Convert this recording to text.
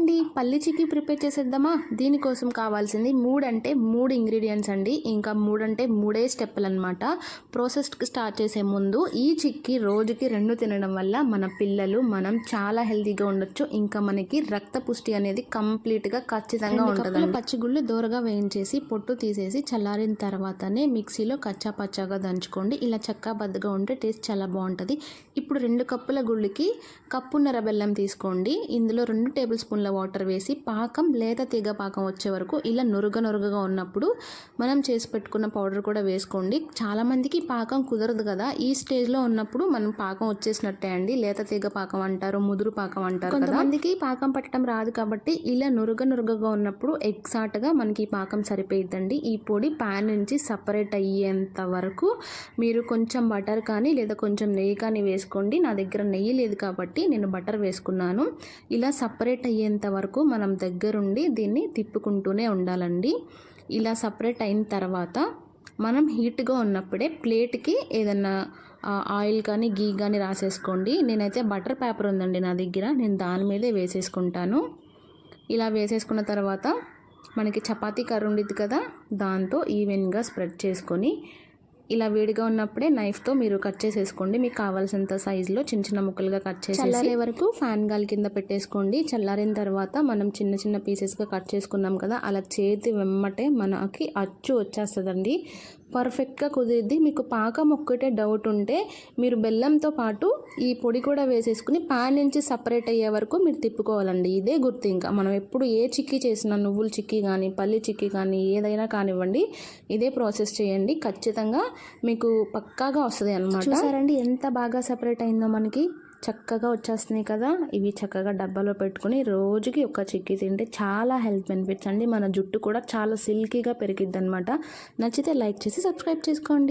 అండి పల్లి చిక్కీ ప్రిపేర్ చేసేద్దామా? దీనికోసం కావాల్సింది మూడు అంటే మూడు ఇంగ్రీడియంట్స్ అండి. ఇంకా మూడు అంటే మూడే స్టెప్పులు అనమాట ప్రాసెస్కి స్టార్ట్ చేసే ముందు ఈ చిక్కీ రోజుకి రెండు తినడం వల్ల మన పిల్లలు మనం చాలా హెల్తీగా ఉండొచ్చు. ఇంకా మనకి రక్త పుష్టి అనేది కంప్లీట్గా ఖచ్చితంగా ఉంటుంది పచ్చిగుళ్ళు దూరగా వేయించేసి పొట్టు తీసేసి చల్లారిన తర్వాతనే మిక్సీలో కచ్చా పచ్చాగా దంచుకోండి. ఇలా చక్కా బద్దగా ఉంటే టేస్ట్ చాలా బాగుంటుంది. ఇప్పుడు రెండు కప్పుల గుళ్ళకి కప్పున్నర బెల్లం తీసుకోండి. ఇందులో రెండు టేబుల్ స్పూన్ల వాటర్ వేసి పాకం లేత తీగ పాకం వచ్చే వరకు ఇలా నురుగ నురుగగా ఉన్నప్పుడు మనం చేసి పెట్టుకున్న పౌడర్ కూడా వేసుకోండి. చాలామందికి పాకం కుదరదు కదా. ఈ స్టేజ్లో ఉన్నప్పుడు మనం పాకం వచ్చేసినట్టే అండి. లేత తీగ పాకం అంటారు ముదురు పాకం అంటారు కొంతమందికి పాకం పట్టడం రాదు కాబట్టి ఇలా నురుగ నురుగగా ఉన్నప్పుడు ఎగ్జాక్ట్గా మనకి ఈ పాకం సరిపోయిద్దండి. ఈ పొడి ప్యాన్ నుంచి సపరేట్ అయ్యేంత వరకు మీరు కొంచెం బటర్ కానీ లేదా కొంచెం నెయ్యి కానీ వేసుకోండి. నా దగ్గర నెయ్యి లేదు కాబట్టి నేను బటర్ వేసుకున్నాను. ఇలా సపరేట్ అయ్యేంత వరకు మనం దగ్గరుండి దీన్ని తిప్పుకుంటూనే ఉండాలండి. ఇలా సపరేట్ అయిన తర్వాత మనం హీట్గా ఉన్నప్పుడే ప్లేట్కి ఏదన్నా ఆయిల్ కానీ గీ కానీ రాసేసుకోండి. నేనైతే బటర్ పేపర్ ఉందండి నా దగ్గర. నేను దాని మీదే వేసేసుకుంటాను. ఇలా వేసేసుకున్న తర్వాత మనకి చపాతీ కర్ర ఉండిద్ది కదా దాంతో ఈవెన్గా స్ప్రెడ్ చేసుకొని ఇలా వేడిగా ఉన్నప్పుడే నైఫ్తో మీరు కట్ చేసేసుకోండి. మీకు కావాల్సినంత సైజులో చిన్న చిన్న ముక్కలుగా కట్ చేసి చల్లారే వరకు ఫ్యాన్ గాలి కింద పెట్టేసుకోండి. చల్లారిన తర్వాత మనం చిన్న చిన్న పీసెస్గా కట్ చేసుకున్నాం కదా అలా చేతి వెమ్మటే మనకి అచ్చు వచ్చేస్తుందండి. పర్ఫెక్ట్గా కుదిరిద్ది. మీకు పాకం ఒక్కటే డౌట్ ఉంటే మీరు బెల్లంతో పాటు ఈ పొడి కూడా వేసేసుకుని పాన్ నుంచి సపరేట్ అయ్యే వరకు మీరు తిప్పుకోవాలండి. ఇదే గుర్తు ఇంకా. మనం ఎప్పుడు ఏ చిక్కీ చేసినా నువ్వుల చిక్కీ కానీ పల్లి చిక్కీ కానీ ఏదైనా కానివ్వండి ఇదే ప్రాసెస్ చేయండి. ఖచ్చితంగా మీకు పక్కాగా వస్తుంది అనమాట చూసారండి ఎంత బాగా సపరేట్ అయిందో మనకి. చక్కగా వచ్చేస్తున్నాయి కదా. ఇవి చక్కగా డబ్బాలో పెట్టుకుని రోజుకి ఒక చిక్కీ తింటే చాలా హెల్త్ బెనిఫిట్స్ అండి. మన జుట్టు కూడా చాలా సిల్కీగా పెరిగిద్ది అనమాట నచ్చితే లైక్ చేసి సబ్స్క్రైబ్ చేసుకోండి.